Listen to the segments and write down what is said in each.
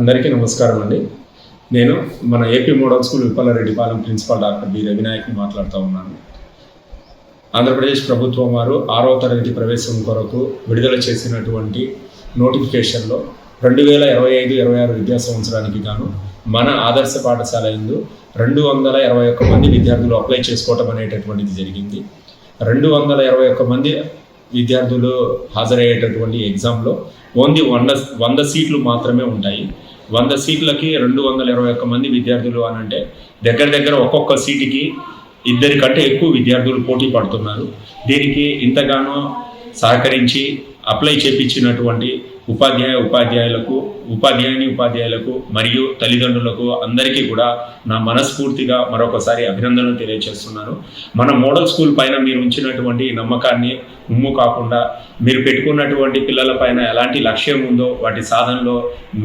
అందరికీ నమస్కారం అండి. నేను మన AP model school Vippalareddipalem principal doctor B రవినాయక్ని మాట్లాడుతూ ఉన్నాను. ఆంధ్రప్రదేశ్ ప్రభుత్వం వారు ఆరో తరగతి ప్రవేశం కొరకు విడుదల చేసినటువంటి నోటిఫికేషన్లో రెండు వేల ఇరవై ఐదు ఇరవై ఆరు విద్యా సంవత్సరానికి గాను మన ఆదర్శ పాఠశాల ఎందు రెండు వందల ఇరవై ఒక్క మంది విద్యార్థులు అప్లై చేసుకోవటం అనేటటువంటిది జరిగింది. రెండు వందల ఇరవై ఒక్క మంది విద్యార్థులు హాజరయ్యేటటువంటి ఎగ్జామ్లో ఓన్లీ వంద వంద సీట్లు మాత్రమే ఉంటాయి. వంద సీట్లకి రెండు వందల ఇరవై ఒక్క మంది విద్యార్థులు అని అంటే దగ్గర దగ్గర ఒక్కొక్క సీటుకి ఇద్దరి కంటే ఎక్కువ విద్యార్థులు పోటీ పడుతున్నారు. దీనికి ఇంతగానో సహకరించి అప్లై చేపించినటువంటి ఉపాధ్యాయ ఉపాధ్యాయులకు ఉపాధ్యాయుని ఉపాధ్యాయులకు మరియు తల్లిదండ్రులకు అందరికీ కూడా నా మనస్ఫూర్తిగా మరొకసారి అభినందనలు తెలియజేస్తున్నాను మన మోడల్ స్కూల్ పైన మీరు ఉంచినటువంటి నమ్మకాన్ని ఉమ్ము కాకుండా మీరు పెట్టుకున్నటువంటి పిల్లల పైన ఎలాంటి లక్ష్యం ఉందో వాటి సాధనలో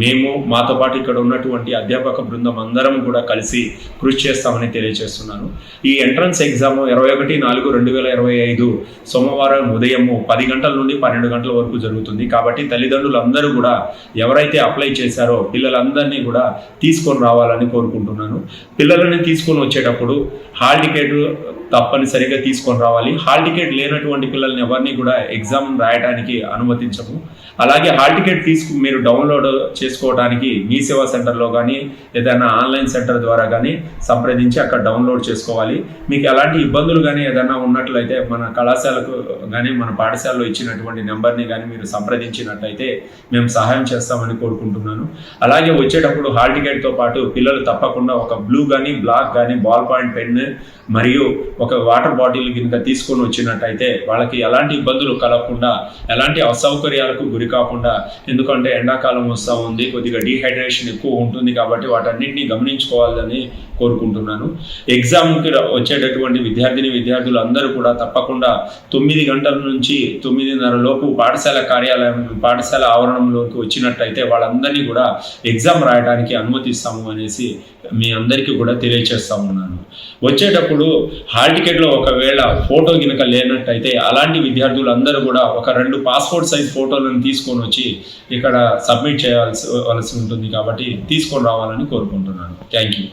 మేము మాతో పాటు ఇక్కడ ఉన్నటువంటి అధ్యాపక బృందం అందరం కూడా కలిసి కృషి చేస్తామని తెలియజేస్తున్నాను. ఈ ఎంట్రన్స్ ఎగ్జామ్ ఇరవై ఒకటి నాలుగు రెండు వేల ఇరవై ఐదు సోమవారం ఉదయము పది గంటల నుండి పన్నెండు గంటల వరకు జరుగుతుంది. కాబట్టి తల్లిదండ్రులు అందరూ కూడా ఎవరైతే అప్లై చేశారో పిల్లలందరినీ కూడా తీసుకొని రావాలని కోరుకుంటున్నాను. పిల్లలని తీసుకొని వచ్చేటప్పుడు హాల్ టికెట్ తప్పనిసరిగా తీసుకొని రావాలి. హాల్ టికెట్ లేనటువంటి పిల్లల్ని ఎవరు ఎవరిని కూడా ఎగ్జామ్ రాయడానికి అనుమతించము. అలాగే హాల్ టికెట్ తీసుకు మీరు డౌన్లోడ్ చేసుకోవడానికి మీ సేవా సెంటర్లో కానీ ఏదైనా ఆన్లైన్ సెంటర్ ద్వారా కానీ సంప్రదించి అక్కడ డౌన్లోడ్ చేసుకోవాలి. మీకు ఎలాంటి ఇబ్బందులు కానీ ఏదైనా ఉన్నట్లయితే మన కళాశాలకు కానీ మన పాఠశాలలో ఇచ్చినటువంటి నెంబర్ని కానీ మీరు సంప్రదించినట్టయితే మేము సహాయం చేస్తామని కోరుకుంటున్నాను. అలాగే వచ్చేటప్పుడు హాల్ టికెట్తో పాటు పిల్లలు తప్పకుండా ఒక బ్లూ కానీ బ్లాక్ కానీ బాల్ పాయింట్ పెన్ మరియు ఒక వాటర్ బాటిల్ కనుక తీసుకొని వచ్చినట్టయితే వాళ్ళకి ఎలా ఎలాంటి ఇబ్బందులు కలగకుండా ఎలాంటి అసౌకర్యాలకు గురి కాకుండా ఎందుకంటే ఎండాకాలం వస్తూ ఉంది కొద్దిగా డీహైడ్రేషన్ ఎక్కువ ఉంటుంది కాబట్టి వాటన్నింటినీ గమనించుకోవాలని కోరుకుంటున్నాను. ఎగ్జామ్కి వచ్చేటటువంటి విద్యార్థిని విద్యార్థులు అందరూ కూడా తప్పకుండా తొమ్మిది గంటల నుంచి తొమ్మిదిన్నర లోపు పాఠశాల కార్యాలయం పాఠశాల ఆవరణంలోకి వచ్చినట్టయితే వాళ్ళందరినీ కూడా ఎగ్జామ్ రాయడానికి అనుమతిస్తాము అనేసి మీ అందరికీ కూడా తెలియచేస్తా ఉన్నాను. వచ్చేటప్పుడు హాల్ టికెట్లో ఒకవేళ ఫోటో గినక లేనట్టయితే అలాంటి విద్యార్థులు అందరూ కూడా ఒక రెండు పాస్పోర్ట్ సైజ్ ఫోటోలను తీసుకొని వచ్చి ఇక్కడ సబ్మిట్ చేయాల్సి వలసి ఉంటుంది కాబట్టి తీసుకొని రావాలని కోరుకుంటున్నాను. Thank you